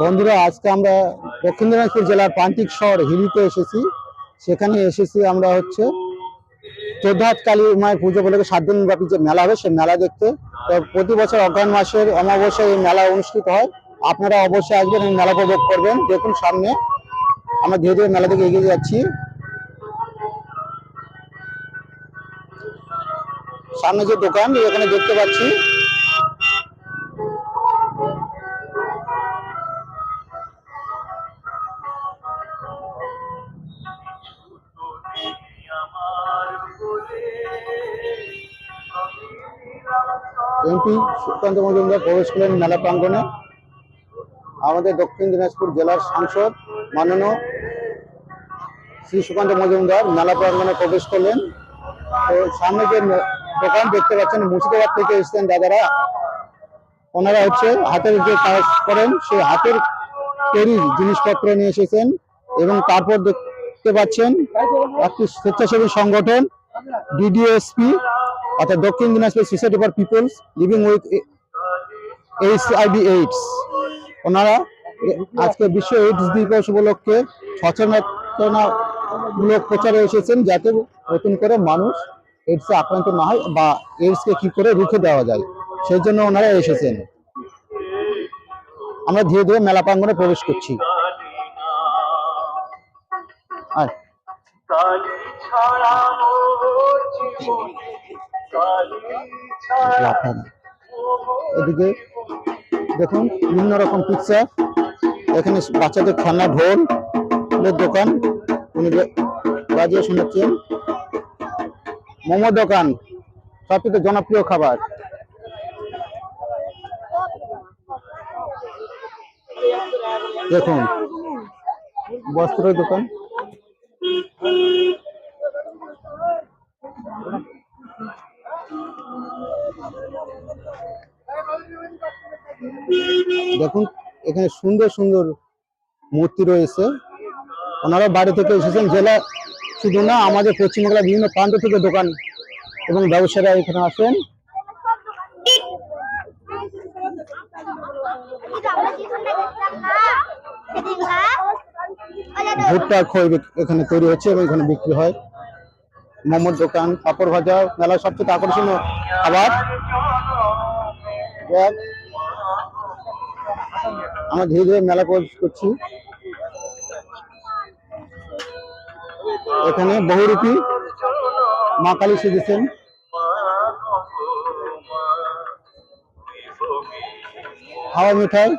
বন্ধুরা আজকে আমরা দক্ষিণ দিনাজপুর জেলার প্রান্তিক শহর হিলিতে এসেছি। সেখানে এসেছি আমরা হচ্ছে চোদ্দহাত কালী মায়ের পুজো বলে সাত দিন ব্যাপী যে মেলা হবে, সেই মেলা দেখতে। তো প্রতি বছর অগ্রহায়ণ মাসের অমাবস্যায় এই মেলা অনুষ্ঠিত হয়। আপনারা অবশ্যই আসবেন এই মেলা উপভোগ করবেন। দেখুন সামনে, আমরা ধীরে ধীরে মেলা থেকে এগিয়ে যাচ্ছি। সামনে যে দোকান এখানে দেখতে পাচ্ছি। এমপি সুকান্ত মজুমদার প্রবেশ করলেন মেলা প্রাঙ্গণে। আমাদের দক্ষিণ দিনাজপুর জেলার সাংসদ মাননীয় শ্রী সুকান্ত মজুমদার মেলা প্রাঙ্গণে প্রবেশ করলেন। তো সামনে যে দোকান দেখতে পাচ্ছেন, মুর্শিদাবাদ থেকে এসেছেন দাদারা। ওনারা হচ্ছে হাতের যে কাজ করেন সেই হাতের তৈরি জিনিসপত্র নিয়ে এসেছেন এবং তারপর দেখতে পাচ্ছেন একটি স্বেচ্ছাসেবী সংগঠন ডিডিএসপি অর্থাৎ Dakshin Dinajpur society for peoples living with H IV AIDS ওনারা আজকে বিশ্ব এইডস দিবস উপলক্ষে সচেতনতামূলক প্রচারে এসেছেন, যাতে নতুন করে মানুষ এইডসে আক্রান্ত না হয় বা এইডসকে কি করে রুখে দেওয়া যায় সেই জন্য ওনারা এসেছেন। আমরা ধীরে ধীরে মেলা প্রাঙ্গনে প্রবেশ করছি। এদিকে দেখুন বিভিন্ন রকম পিকচার এখানে বাচ্চাদের খেলনা ঢোল দোকান। উনি বাজিয়ে শোনাচ্ছেন। মোমো দোকান সবথেকে জনপ্রিয় খাবার। দেখুন বস্ত্র দোকান। দেখুন, এখানে সুন্দর সুন্দর মূর্তি রয়েছে। ওনারা বাড়ি থেকে এসেছেন জেলা শুধু না, আমাদের পশ্চিমবাংলার বিভিন্ন প্রান্ত থেকে দোকান এবং ব্যবসায়ীরা এখানে আসেন। ভুট্টা খই এখানে তৈরি হচ্ছে এবং এখানে বিক্রি হয়। মোমোর দোকান, পাপড় ভাজা, মেলার সবচেয়ে আকর্ষণীয় খাবার। আমরা ধীরে ধীরে মেলা করছি। এখানে বহুরূপী মা কালী সেজেছেন হাওয়া মিঠাই।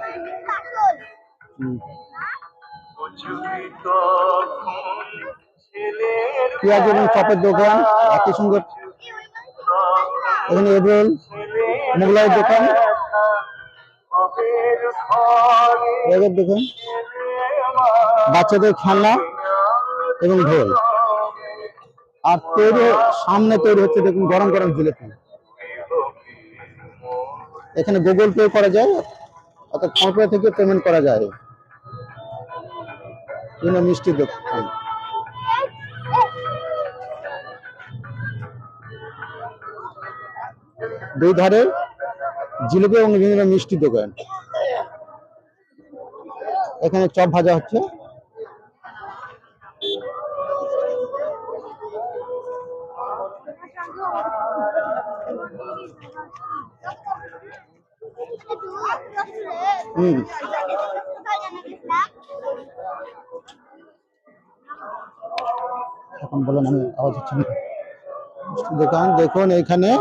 পেঁয়াজ এবং চপের দোকান একই সুন্দর এখানে এগরোল মোগলাইয়ের দোকান। এগের দোকান। বাচ্চাদের খেলনা। এবং ঢোল। আর তৈরি সামনে তৈরি হচ্ছে দেখুন গরম গরম জিলেপি। এখানে গুগল পে করা যায়, অর্থাৎ ফোন পে থেকে পেমেন্ট করা যায়। বিভিন্ন মিষ্টির দোকান। দুই ধারে জিলিপি এবং বিভিন্ন মিষ্টির দোকান। এখানে চপ ভাজা হচ্ছে। হুম। এখন বলেন, আমি আওয়াজ হচ্ছে না। দোকান, দেখুন এখানে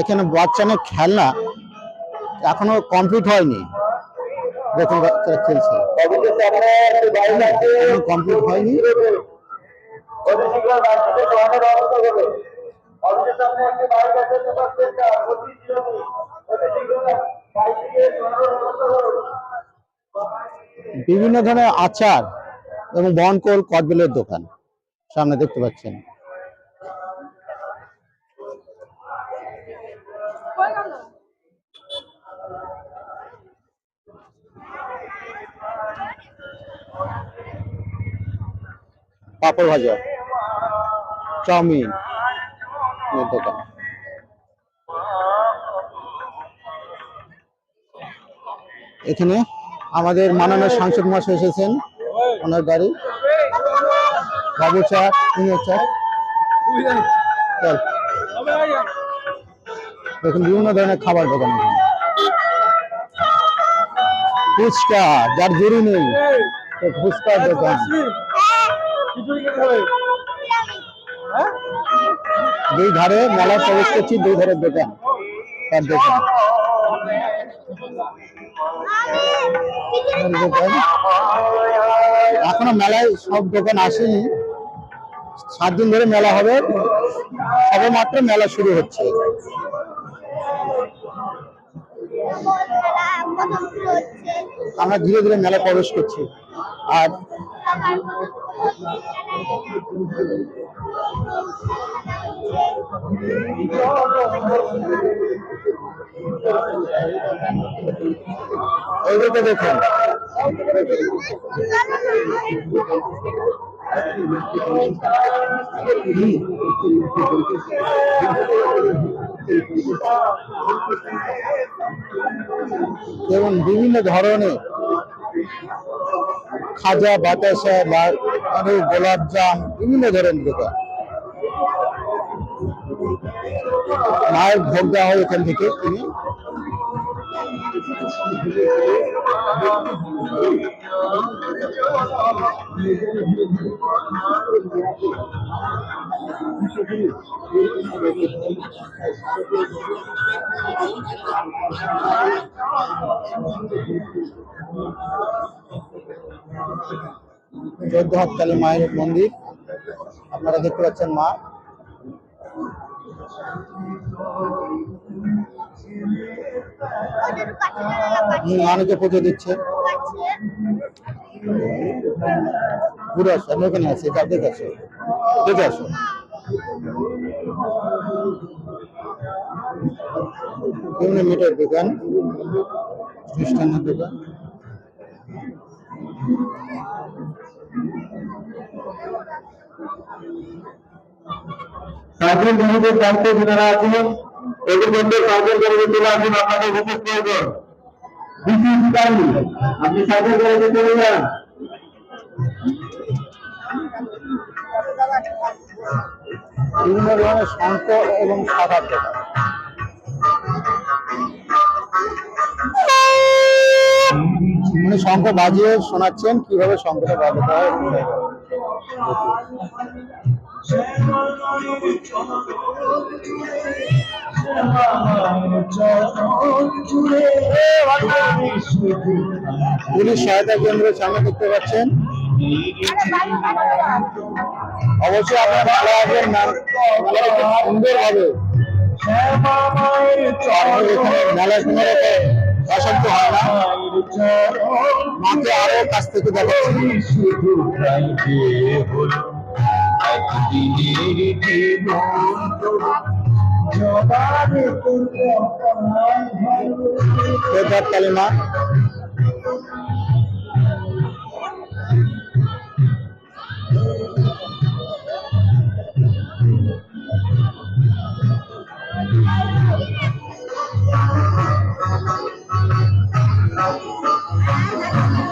এখানে বাচ্চাদের খেলনা এখনও কমপ্লিট হয়নি। দেখুন খেলছে। কমপ্লিট হয়নি। বিভিন্ন ধরনের আচার এবং বনকোল, কদবেলের দোকান। সামনে দেখতে পাচ্ছেন। পাপড় ভাজা, চাউমিন দোকান। এখানে আমাদের মাননীয় সাংসদ মহাশয় এসেছেন। ওনার গাড়ি বাবু চা দেখুন, বিভিন্ন ধরনের খাবার দোকান ফুচকা, যার জুড়ি নেই ফুচকার দোকান। দুই ধারে মেলা প্রবেশ করছি, দুই ধারের দোকান। তার দোকান। তার দোকান এখনও মেলায় সব দোকান আসেনি। সাত দিন ধরে মেলা হবে। সবে মাত্র মেলা শুরু হচ্ছে। আমরা ধীরে ধীরে মেলা প্রবেশ করছি। আর এইদিকে দেখুন। এবং বিভিন্ন ধরনের খাজা, বাতাসা গোলাপ জাম, বিভিন্ন ধরনের দোকান। মায়ের ভোগ দেওয়া হয় এখান থেকে। কিনে চোদ্দ হাতকালী মায়ের মন্দির। আপনারা দেখতে পাচ্ছেন মা। মানুষকে পুজো দিচ্ছে। ঘুরে আসো, আমি ওখানে আছি, এটা দেখে আসো। দেখে আসো। বিভিন্ন মিটার দোকান? মিষ্টান্নের দোকান? সার্জন কমিটির দায়িত্বে যারা আছেন এদের মধ্যে সার্জন কমিটি চলে আসুন আপনাদের বিশেষ প্রয়োজন বিশেষ কালী আপনি চলে যান বিভিন্ন ধরনের শঙ্খ এবং দোকান উনি শঙ্খ বাজিয়ে শোনাচ্ছেন কীভাবে শঙ্খটা বাজাতে হয়। এবং পুলিশ সহায়তা কেন্দ্রের সামনে দেখতে পাচ্ছেন। অবশ্যই আপনার ভালো আসবেন সুন্দর হবে মেলায় কোনো অশান্ত হয় না। মাকে আরও কাছ থেকে দেখাচ্ছি শুধু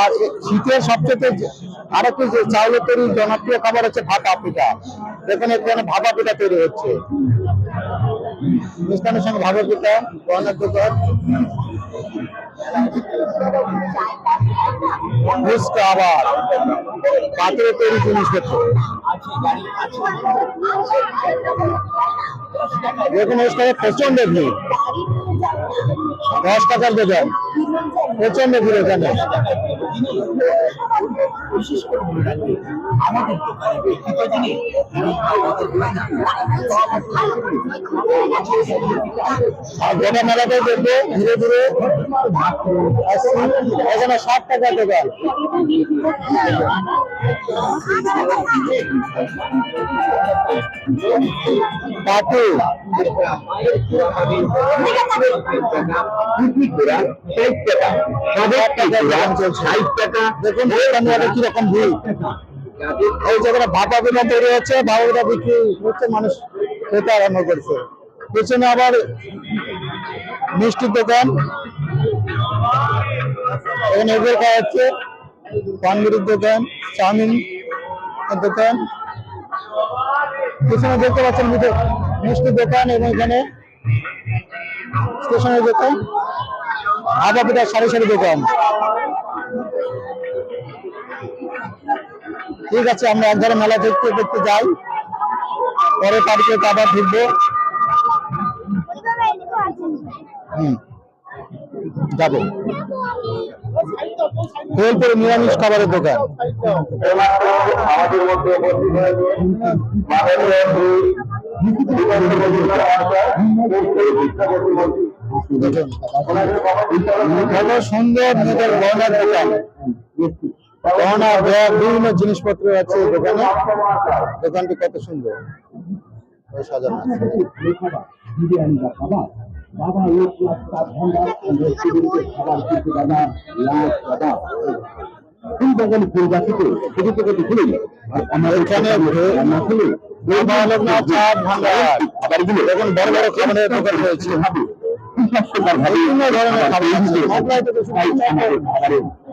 আর শীতের সবচেয়ে আর একটি চাউলের তৈরি জনপ্রিয় খাবার হচ্ছে ভাপা পিঠা। দেখুন এখানে ভাপা পিঠা তৈরি হচ্ছে। মিষ্টানের সঙ্গে ভাপা পিঠা গহনার দোকান আবার। পাথরে তৈরি জিনিসপত্র। দেখুন এখানে প্রচণ্ড ভিড়। দশ টাকার দেবেন প্রচণ্ড ভিড় এখানে। আর গোটা মেলাটাই দেখবে ধীরে ধীরে। আসছি। এখানে ষাট টাকার দেবেন পাটু ষাট টাকা। দাম চলছে দেখুন কীরকম ভিড়। এই জায়গাটা ভাপা পিঠা তৈরি হচ্ছে ভাপা বিক্রি হচ্ছে মানুষ খেতে আরম্ভ করছে। পেছনে আবার মিষ্টির দোকান। এখানে এগুলো খাওয়া হচ্ছে পানগুড়ির দোকান, চাউমিন দোকান। পেছনে দেখতে পাচ্ছেন মিষ্টির দোকান এবং এখানে স্টেশনের দোকান। আবা পিঠা সারি সারি দোকান। ঠিক আছে আমরা এক ধারে মেলা দেখতে দেখতে যাই। পরে পার্কে আবার ঢুকবো হুম। যাব। কোয়েলপুরে নিরামিষ খাবারের দোকান। আমাদের মধ্যে উপস্থিত হয়েছে কত সুন্দর মেয়েদের গহনার দোকান। গহনা বিভিন্ন জিনিসপত্র আছে দোকানে। দোকানটি কত সুন্দর। সাজানো আছে। বাবা রেস্টুরেন্টে খাবার কিন্তু দাদা দাদা বাগান ফুল গাছিতে ছোট ছোট ফুল আর আমার এখানে বিভিন্ন ধরনের খাবার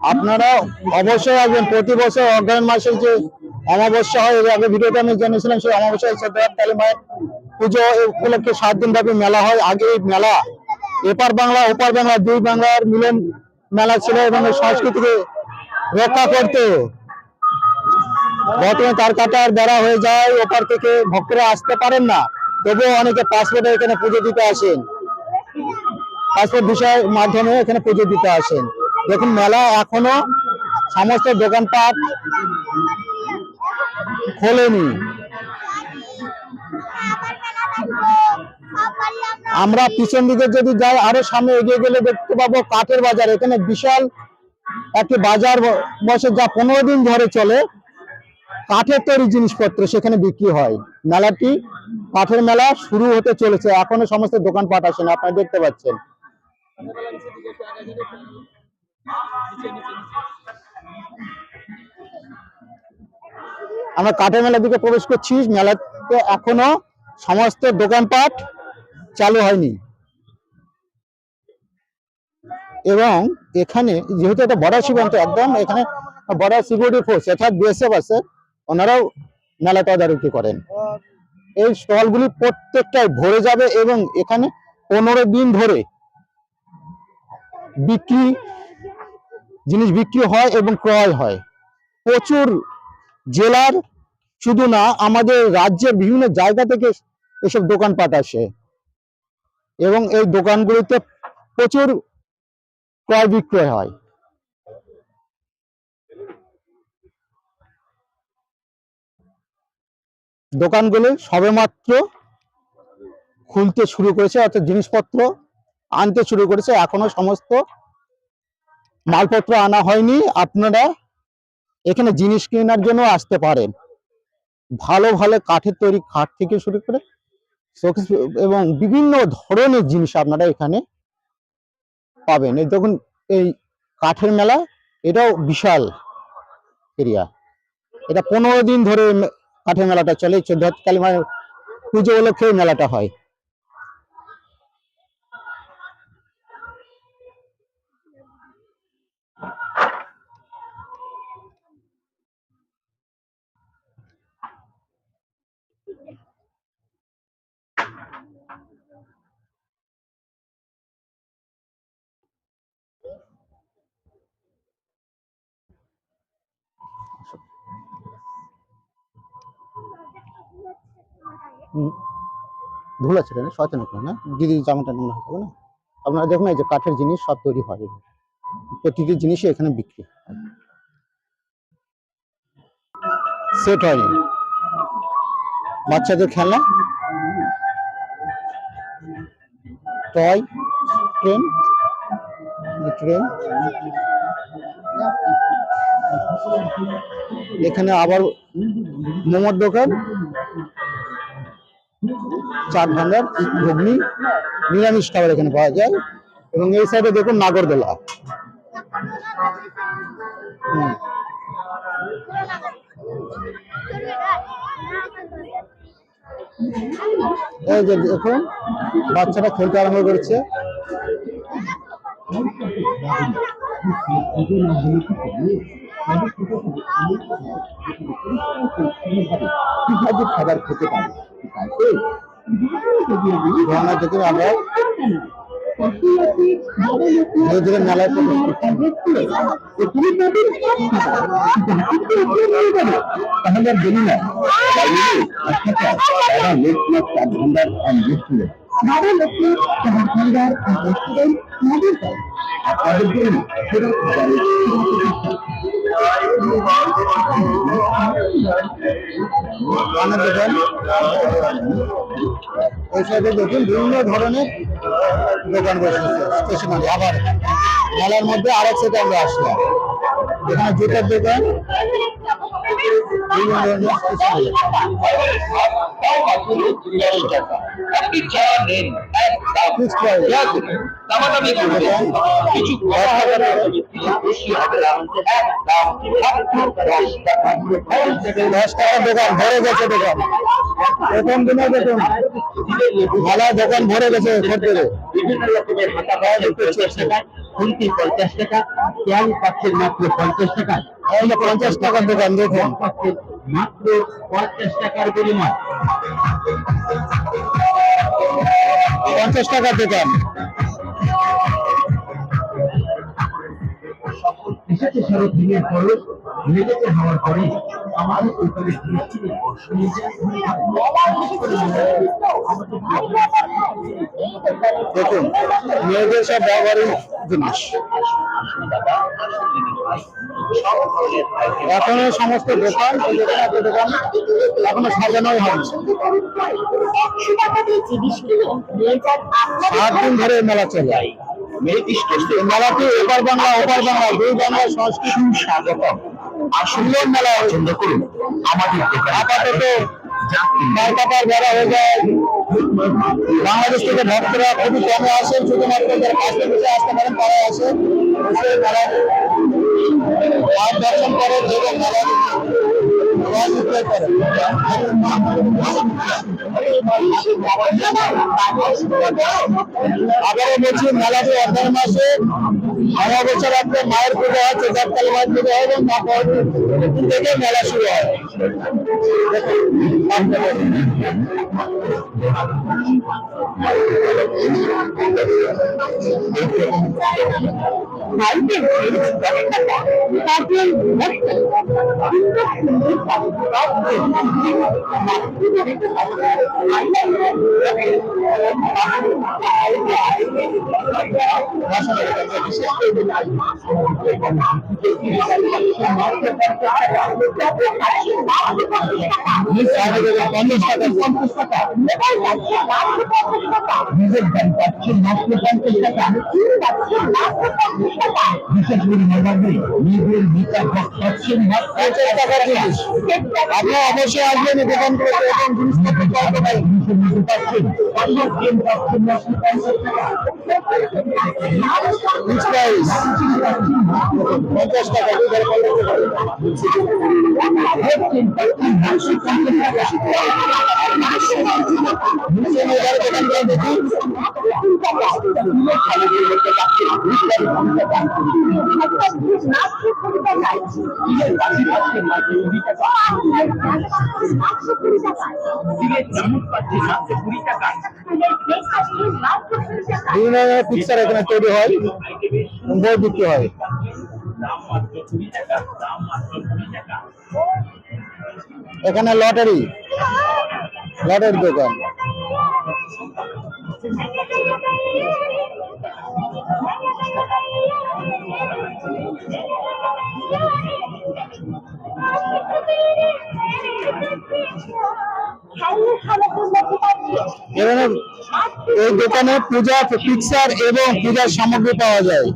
আপনারা অবশ্যই আসবেন। প্রতি বছর অগ্রহায়ণ মাসের যে অমাবস্যা হয় আগে ভিডিওতে আমি জানিয়েছিলাম, সেই অমাবস্যায় সত্যনারায়ণ কালী মায়ের পুজো উপলক্ষে সাত দিন ব্যাপী মেলা হয়। আগে এই মেলা এপার বাংলা, ওপার বাংলা, দুই বাংলার মিলন মেলা ছিল এবং সংস্কৃতিকে রক্ষা করতো বর্তমানে তার কাটার বেড়া হয়ে যায়। ওপার থেকে ভক্তরা আসতে পারেন না, তবুও অনেকে পাসপোর্টে এখানে পুজো দিতে আসেন। পাসপোর্ট বিষয়ের মাধ্যমে এখানে পুজো দিতে আসেন। দেখুন, মেলা এখনও সমস্ত দোকানপাট খোলেনি। আমরা পিছন দিকে যদি যাই, আরও সামনে এগিয়ে গেলে দেখতে পাবো কাঠের বাজার। এখানে বিশাল একটি বাজার বসে যা পনেরো দিন ধরে চলে। কাঠের তৈরি জিনিসপত্র সেখানে বিক্রি হয়। মেলাটি কাঠের মেলা শুরু হতে চলেছে। এখনও সমস্ত দোকানপাট আসেন, আপনারা দেখতে পাচ্ছেন। আমরা কাঠের মেলার দিকে প্রবেশ করছি, মেলাতে এখনও সমস্ত দোকানপাট চালু হয়নি। এবং এখানে যেহেতু এটা বড় সীমান্ত একদম এখানে বড় সিকিউরিটি ফোর্স অর্থাৎ বিএসএফ আছে, ওনারাও মেলা তদারকি করেন। এই স্টলগুলি প্রত্যেকটাই ভরে যাবে এবং এখানে পনেরো দিন ধরে বিক্রি জিনিস বিক্রি হয় এবং ক্রয় হয়। প্রচুর জেলার, শুধু না, আমাদের রাজ্যের বিভিন্ন জায়গা থেকে এসব দোকানপাট আসে। এবং এই দোকানগুলিতে প্রচুর ক্রয় বিক্রয় হয়। দোকানগুলি সবেমাত্র খুলতে শুরু করেছে, অর্থাৎ জিনিসপত্র আনতে শুরু করেছে। এখনও সমস্ত মালপত্র আনা হয়নি, আপনারা এখানে জিনিস কেনার জন্য আসতে পারেন। ভালো ভালো কাঠের তৈরি খাট থেকে শুরু করে শোকেস এবং বিভিন্ন ধরনের জিনিস আপনারা এখানে পাবেন। এই দেখুন, এই কাঠের মেলা, এটাও বিশাল এরিয়া। এটা পনেরো দিন ধরে কাঠের মেলাটা চলে। চোদ্দ, কালী পুজো উপলক্ষে মেলাটা হয়। ধুল আছে এখানে সচেতন করে না। দিদি জামাটা নোংরা হয়ে যাবে না। আপনারা দেখুন এই যে কাঠের জিনিস সব তৈরি হয়। প্রতিটি জিনিসই এখানে বিক্রি সেট হয়নি। বাচ্চাদের খেলনা টয় ট্রেন ট্রেন এখানে আবার মোমোর দোকান চাট ভান্ডার ঘুগনি, নিরামিষ খাবার এখানে পাওয়া যায়। এবং এই সাইডে দেখুন নাগরদোলা। এই যে দেখুন, বাচ্চারা খেলতে আরম্ভ করেছে। খাবার খেতে পারে? তাই তো ধর্না থেকে আমরা ধীরে ধীরে মেলায় প্রবেশ করছি তাহলে আর বলি না আচ্ছা তারা লোকনাথ চার ভান্ডার অ্যান্ড রেস্টুরেন্ট বাবা লক্ষ্মী চার ভান্ডার রেস্টুরেন্ট নদীর পাড়। আপনাদের জন্য ওই সাইডে দেখুন বিভিন্ন ধরনের দোকান বসেছে স্টেশনারি। আবার মেলার মধ্যে আরেক সাইডে আমরা আসলাম। এখানে জুতার দোকান আপনি যা নেন টাকা দোকান ভরে গেছে দোকান প্রথম দিনে দেখুন। ভালো দোকান ভরে গেছে পঞ্চাশ টাকা মাত্র পঞ্চাশ টাকা পঞ্চাশ টাকার দোকান দেখুন মাত্র পঞ্চাশ টাকার বিনিময় পঞ্চাশ টাকার দোকান। এসেছে শরৎ দিনের পরে মেলেতে হওয়ার পরে আমাদের উপরে দৃষ্টি দেখুন মেয়েদের সব ব্যবহারিক জিনিস এখনও সমস্ত দোকান দোকান এখনও সাজানোই নিয়ে আপনাদের সাত দিন ধরে মেলা চলে। মেলাতে এপার বাংলা ওপার বাংলা দুই বাংলার সংস্কৃতি স্বাগতম। সুন্দর মেলা পছন্দ করুন। আমাদের দোকানে আপাতত কলকাতার বেড়া হয়ে যায়। বাংলাদেশ থেকে ভক্তরা খুবই কমে আসেন শুধুমাত্র যারা কাছে বসে আসতে পারেন তারা আসেন মায়ের দর্শন করেন এবং মেলার করেন আবারও বলছি মেলাটি অধ্যায় মাসে সারা বছর আপনার মায়ের পুজো হয় চোদ্দাল মায়ের পুজো হয় এবং মা থেকে মেলা শুরু হয়। দশ টাকা পঞ্চাশ টাকা নিজের দাম পাচ্ছেন মাত্র পঞ্চাশ টাকা বিশেষ করে নবাবে নিজের মিটা পাচ্ছেন মাত্র পঞ্চাশ টাকা জিনিস আপনি অবশ্যই আসবেন এই দোকানগুলোতে এবং জিনিসপত্র ক্রয় করতে পারেন। পাচ্ছেন পাচ্ছেন মাত্র পঞ্চাশ টাকা Price, পঞ্চাশ টাকা বিভিন্ন পিকচার এখানে তৈরি হয় বই বিক্রি হয়। এখানে লটারি লটারির দোকান। এখানে এই দোকানে পূজা পিকচার এবং পূজার সামগ্রী পাওয়া যায়।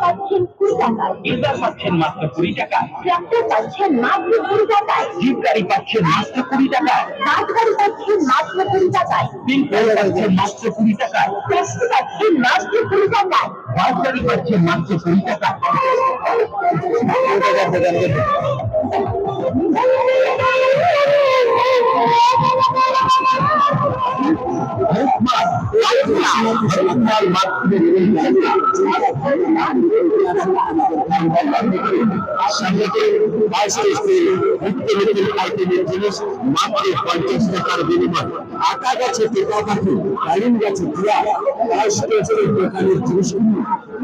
পাচ্ছেন টাকায় মাত্র কুড়ি টাকা। পাচ্ছেন মাত্র কুড়ি টাকায় জিপ গাড়ি পাচ্ছেন মাত্র কুড়ি বাস গাড়ি পাচ্ছেন মাত্র কুড়ি টাকায় গাড়ি পাচ্ছেন মাত্র কুড়ি টাকা। ট্যাক্সি পাচ্ছেন মাত্র কুড়ি টাকায় বাস গাড়ি পাচ্ছেন মাত্র কুড়ি টাকা। মাত্র পঞ্চাশ টাকার বিনিময় আটা গাছে টেকা পাখি ডালিম গাছে বছরের দোকানের জিনিসগুলো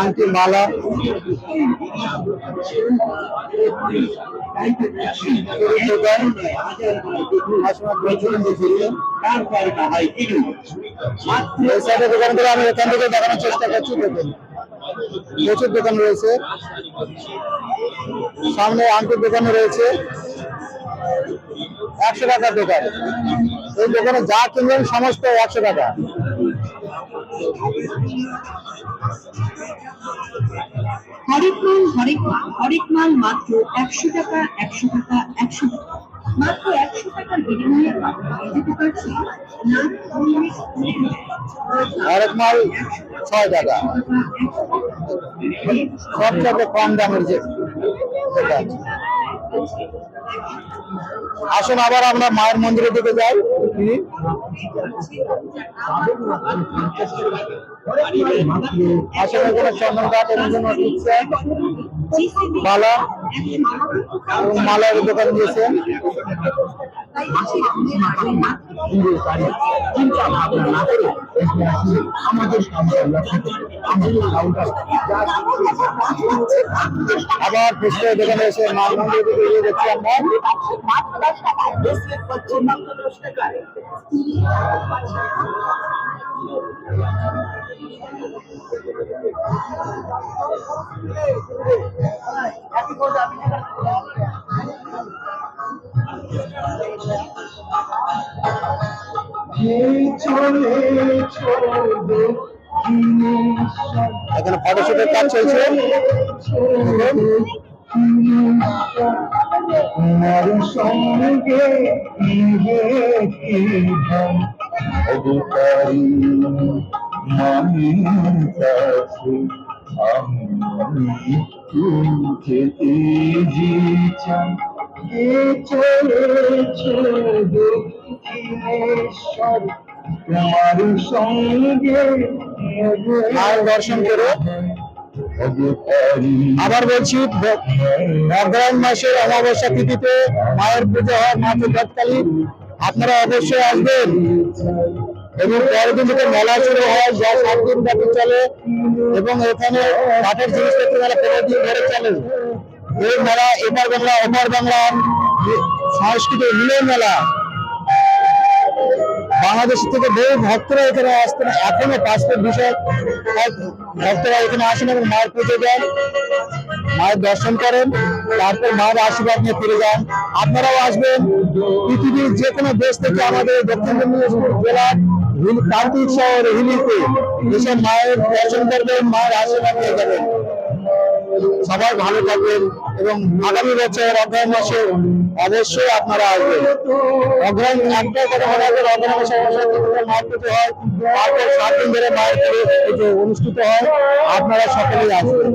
আংটি মালা। আমি এখান থেকে দেখানোর চেষ্টা করছি, দেখুন। প্রচুর দোকান রয়েছে। সামনে আংটির দোকানে রয়েছে। একশো টাকার দোকান। এই দোকানে যা কিনবেন, সমস্ত একশো টাকা। হরেক মাল হরেকমাল হরেক মাল মাত্র একশো টাকা একশো টাকা একশো টাকা। মাত্র একশো টাকার বিনিময়ে যেতে পারছি না হরেক মাল ছয় টাকা। সবথেকে কম দামের যে আসুন আবার আমরা মায়ের মন্দিরের দিকে যাই। কিনি। করি চন্দন কাঠ এবং কোনো পিকচার মালা এবং মালার দোকান দিয়েছে। আবার ফুচকার দোকানে এসে মায়ের মন্দিরের দিকে গিয়ে দেখছি আমরা। এখানে ফটোশুটের কাজ চলছে। সঙ্গে মানির কাছে তোমার সঙ্গে মায়ের দর্শন করে। আবার বলছি অগ্রহায়ণ মাসের অমাবস্যা তিথিতে মায়ের পুজো হয় মাত্র তৎকালীন আপনারা অবশ্যই আসবেন। এবং পরের দিন থেকে মেলা শুরু হয়, যা সাত দিন ব্যাপী চলে। এবং এখানে কাঠের জিনিসপত্র মেলা পনেরো দিন ধরে চলে। এই মেলা এপার বাংলা, ওপার বাংলার সংস্কৃতির মিলন মেলা, বাংলাদেশ থেকে বহু ভক্তরা এখানে আসতেন। এখনও পাসপোর্ট বিষয় ভক্তরা এখানে আসেন এবং মায়ের পুজো দেন, মায়ের দর্শন করেন, তারপর মায়ের আশীর্বাদ নিয়ে ফিরে যান। আপনারাও আসবেন। পৃথিবীর যে কোনো দেশ থেকে আমাদের দক্ষিণ দিনাজপুর জেলার কার্তিক শহর হিলিতে এসে মায়ের দর্শন করবেন মায়ের আশীর্বাদ নিয়ে যাবেন সবাই ভালো থাকবেন এবং আগামী বছর অগ্রহায়ণ মাসে অবশ্যই আপনারা আসবেন। অগ্রহায়ণ একটাই কথা মনে রাখবেন, অগ্রহায়ণ মাসে অবশ্যই পুজো হয়, তারপর সাত দিন ধরে মায়ের পুজো অনুষ্ঠিত হয়। আপনারা সকলেই আসবেন।